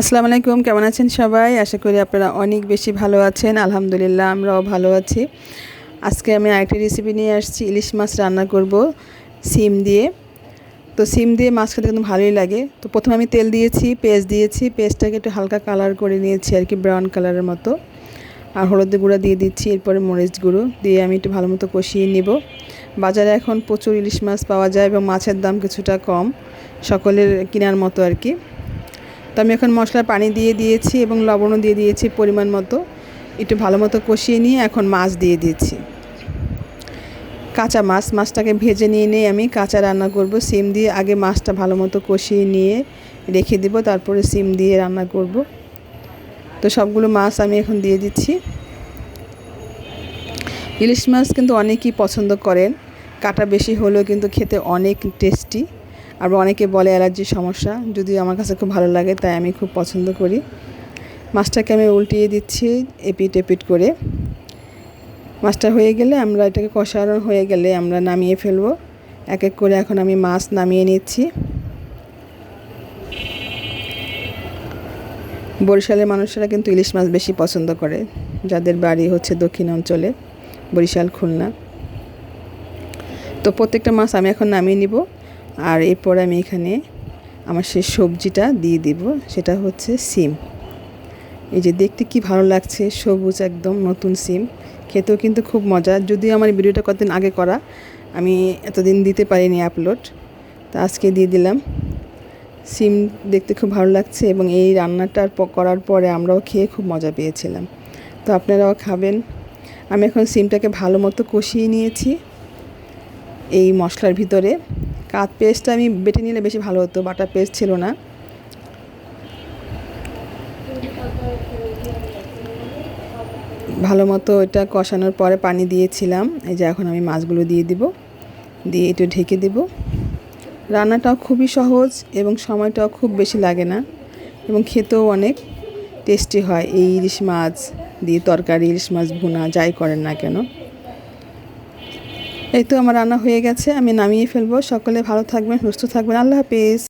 আসসালামু আলাইকুম, কেমন আছেন সবাই? আশা করি আপনারা অনেক বেশি ভালো আছেন। আলহামদুলিল্লাহ, আমরাও ভালো আছি। আজকে আমি আরেকটি রেসিপি নিয়ে আসছি, ইলিশ মাছ রান্না করব সিম দিয়ে। তো সিম দিয়ে মাছ খেতে কিন্তু ভালোই লাগে। তো প্রথমে আমি তেল দিয়েছি, পেস্ট দিয়েছি, পেস্টটাকে একটু হালকা কালার করে নিয়েছি, আর কি ব্রাউন কালারের মতো। আর হলুদ গুঁড়া দিয়ে দিচ্ছি, এরপরে মরিচ গুঁড়ো দিয়ে আমি একটু ভালো মতো কষিয়ে নিব। বাজারে এখন প্রচুর ইলিশ মাছ পাওয়া যায় এবং মাছের দাম কিছুটা কম, সকলের কেনার মতো আর কি। তো আমি এখন মশলার পানি দিয়ে দিয়েছি এবং লবণও দিয়ে দিয়েছি পরিমাণ মতো। একটু ভালো মতো কষিয়ে নিয়ে এখন মাছ দিয়ে দিয়েছি কাঁচা মাছ, মাছটাকে ভেজে নিয়ে নিয়ে আমি, কাঁচা রান্না করব, সিম দিয়ে আগে মাছটা ভালো মতো কষিয়ে নিয়ে রেখে দিব, তারপরে সিম দিয়ে রান্না করব। তো সবগুলো মাছ আমি এখন দিয়ে দিচ্ছি। ইলিশ মাছ কিন্তু অনেকেই পছন্দ করেন, কাটা বেশি হলেও কিন্তু খেতে অনেক টেস্টি। আর অনেকে বলে অ্যালার্জির সমস্যা, যদিও আমার কাছে খুব ভালো লাগে, তাই আমি খুব পছন্দ করি। মাছটাকে আমি উল্টিয়ে দিচ্ছি এপিট এপিট করে। মাছটা হয়ে গেলে আমরা এটাকে কষানো হয়ে গেলে আমরা নামিয়ে ফেলব। এক এক করে এখন আমি মাছ নামিয়ে নিচ্ছি। বরিশালের মানুষেরা কিন্তু ইলিশ মাছ বেশি পছন্দ করে, যাদের বাড়ি হচ্ছে দক্ষিণ অঞ্চলে, বরিশাল খুলনা। তো প্রত্যেকটা মাছ আমি এখন নামিয়ে নিব। আর এরপর আমি এখানে আমার সেই সবজিটা দিয়ে দিব, সেটা হচ্ছে সিম। এই যে দেখতে কি ভালো লাগছে, সবুজ একদম নতুন সিম। খেতেও কিন্তু খুব মজা। যদিও আমার ভিডিওটা কতদিন আগে করা, আমি এতদিন দিতে পারিনি আপলোড। তা আজকে দিয়ে দিলাম। সিম দেখতে খুব ভালো লাগছে এবং এই রান্নাটা করার পরে আমরাও খেয়ে খুব মজা পেয়েছিলাম। তো আপনারাও খাবেন। আমি এখন সিমটাকে ভালো মতো কষিয়ে নিয়েছি। এই মশলার ভিতরে। কাত পেস্টটা আমি বেটে নিলে বেশি ভালো হতো, বাটার পেস্ট ছিল না। ভালো মতো এটা কষানোর পরে পানি দিয়েছিলাম, এই যে এখন আমি মাছগুলো দিয়ে দিব, দিয়ে একটু ঢেকে দেব। রান্নাটাও খুবই সহজ এবং সময়টাও খুব বেশি লাগে না এবং খেতেও অনেক টেস্টি হয়। এই ইলিশ মাছ দিয়ে তরকারি, ইলিশ মাছ ভুনা, যাই করেন না কেন। এই তো আমার রান্না হয়ে গেছে, আমি নামিয়ে ফেলব। সকলে ভালো থাকবেন, সুস্থ থাকবেন। আল্লাহ হাফিজ।